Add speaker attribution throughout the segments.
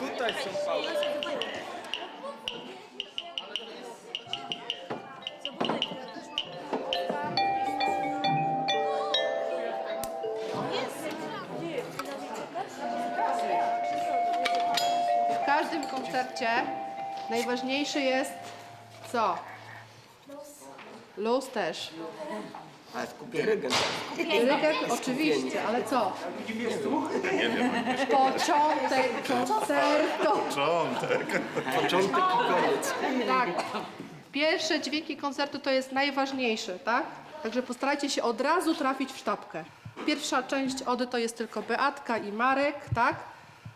Speaker 1: Tutaj są.
Speaker 2: W każdym koncercie najważniejszy jest co? Luz też.
Speaker 1: Ale rygę.
Speaker 2: Rygek oczywiście, ale co? Początek koncertu.
Speaker 3: Początek.
Speaker 1: Początek i koniec.
Speaker 2: Tak. Pierwsze dźwięki koncertu to jest najważniejsze, tak? Także postarajcie się od razu trafić w sztabkę. Pierwsza część Ody to jest tylko Beatka i Marek, tak?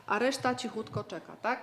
Speaker 2: A reszta cichutko czeka, tak?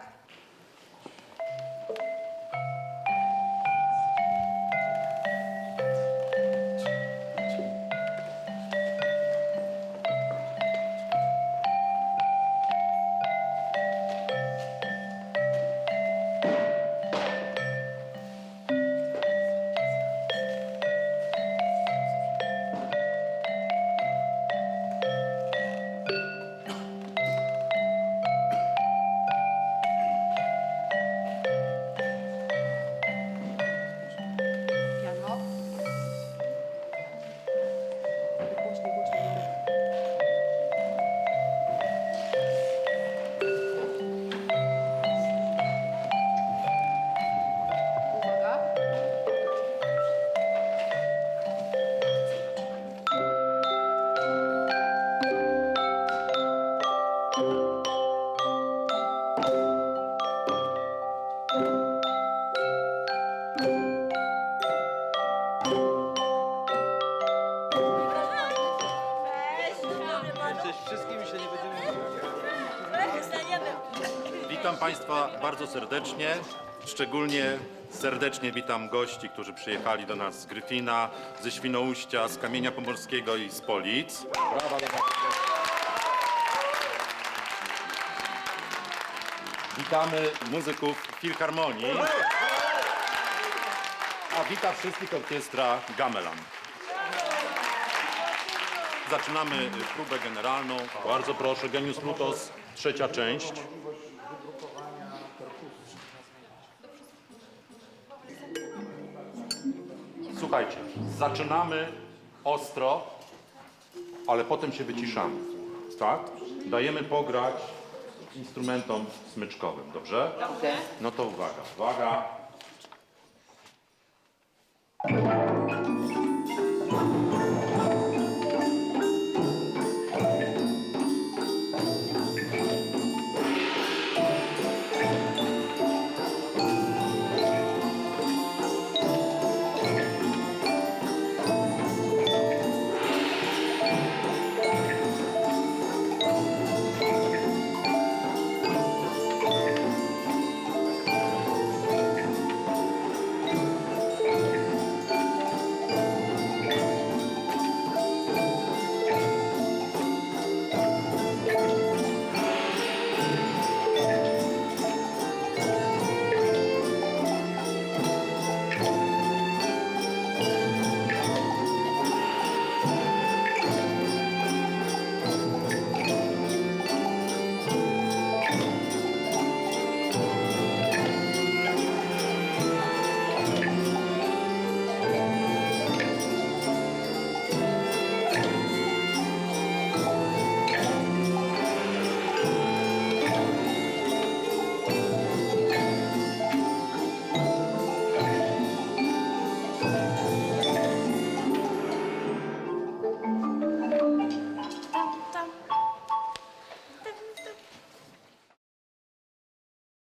Speaker 3: Witam Państwa bardzo serdecznie. Szczególnie serdecznie witam gości, którzy przyjechali do nas z Gryfina, ze Świnoujścia, z Kamienia Pomorskiego i z Polic. Witamy muzyków Filharmonii. A wita wszystkich orkiestra Gamelan. Zaczynamy próbę generalną. Bardzo proszę, Genius Lutos, trzecia część. Słuchajcie, zaczynamy ostro, ale potem się wyciszamy. Tak? Dajemy pograć instrumentom smyczkowym, dobrze? No to uwaga, uwaga.